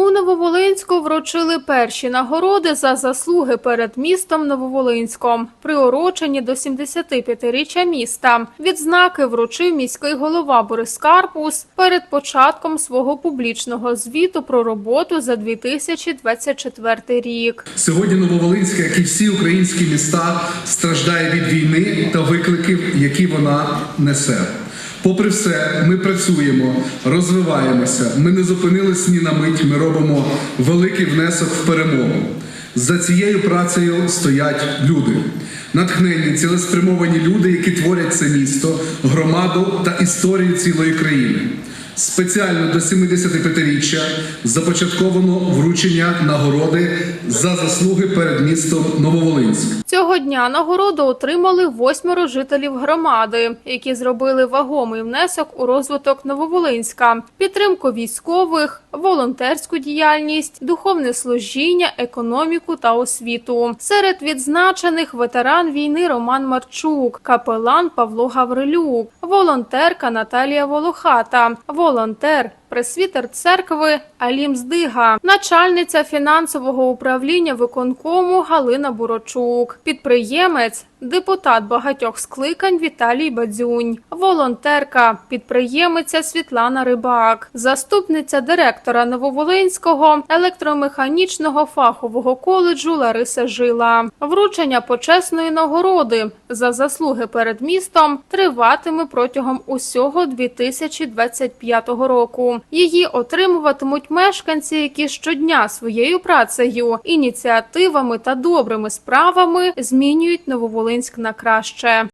У Нововолинську вручили перші нагороди за заслуги перед містом Нововолинськом, приурочені до 75-річчя міста. Відзнаки вручив міський голова Борис Карпус перед початком свого публічного звіту про роботу за 2024 рік. Сьогодні Нововолинська, як і всі українські міста, страждає від війни та викликів, які вона несе. Попри все, ми працюємо, розвиваємося. Ми не зупинились ні на мить. Ми робимо великий внесок в перемогу. За цією працею стоять люди. Натхненні, цілеспрямовані люди, які творять це місто, громаду та історію цілої країни. Спеціально до 75-річчя започатковано вручення нагороди за заслуги перед містом Нововолинськ. Цього дня нагороду отримали восьмеро жителів громади, які зробили вагомий внесок у розвиток Нововолинська, підтримку військових, волонтерську діяльність, духовне служіння, економіку та освіту. Серед відзначених ветеран війни Роман Марчук, капелан Павло Гаврилюк, волонтерка Наталія Волохата, волонтер. Пресвітер церкви Алім Здига, начальниця фінансового управління виконкому Галина Бурочук, підприємець, депутат багатьох скликань Віталій Бадзюнь, волонтерка, підприємиця Світлана Рибак, заступниця директора Нововолинського електромеханічного фахового коледжу Лариса Жила. Вручення почесної нагороди за заслуги перед містом триватиме протягом усього 2025 року. Її отримуватимуть мешканці, які щодня своєю працею, ініціативами та добрими справами змінюють Нововолинськ на краще.